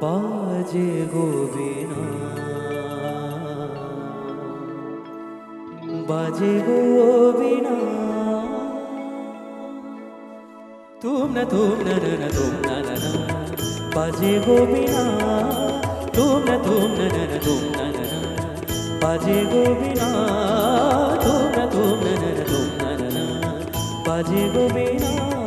বাজে গোবিনা বাজে গোবিনা তুম না তুম না না না তুম না না না বাজে গোবিনা তুম না তুম না না না তুম না না না বাজে গোবিনা তুম না তুম না না না তুম না না না বাজে গোবিনা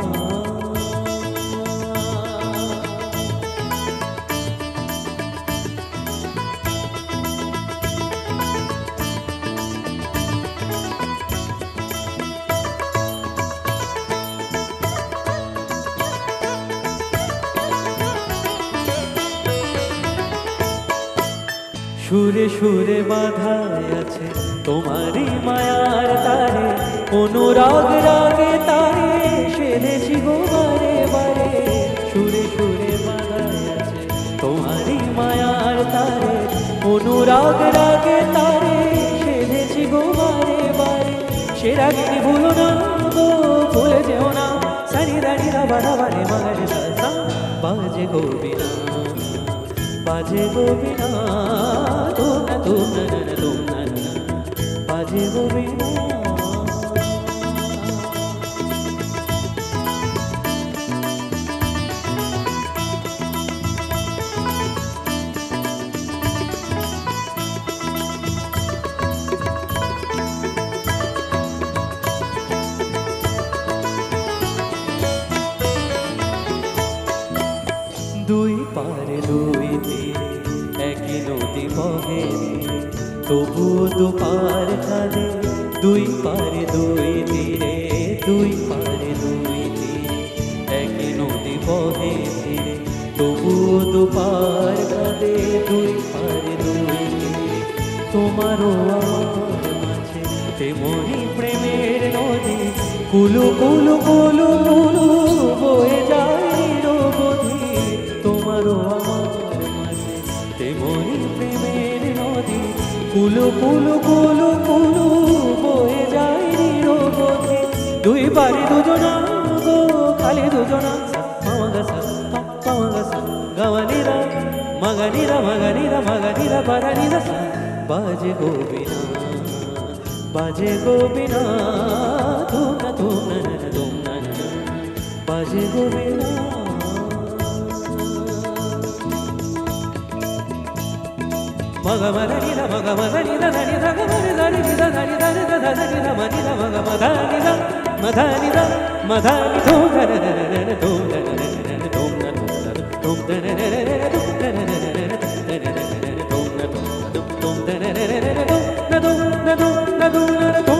সুরে সুরে বাধায় আছে তোমারই মায়ার তারে, অনুরাগ রাগে তারে সেরেছি গো বারে। বারে সুরে সুরে বাধায় আছে তোমারই মায়ার তারে, অনুরাগ রাগে তারে সেরেছি গো বারে। বারে সে রাগিনি ভুলো না গো, ভুলে যেও না। সারি দাঁড়ি বাধা বারে মাগারে সাসা বাজে গোবিনা বাজে গোবিনা দুই পারে দুই তীরে একই নদী বহে তবুও দু পার কাঁদে দুই পারে দুই তীরে, দুই পারে দুই তীরে একই নদী বহে তীরে তবুও দু পার কাঁদে দুই পারে দুই তীরে তোমারও মাঝে। তেমনি প্রেমের নদী, কুলু কুলু কুলু কুলু কুলু কুলু কুলু বয়ে যায় নিরবধি দুই বাড়ি দুজনা গো, খালি দুজনা। মামাগাসা মামাগাসা গাওয়ানিরা মগনিরা মগনিরা মগনিরা পরনিরা বাজে গোবিনা বাজে গোবিনা তুম না do do do do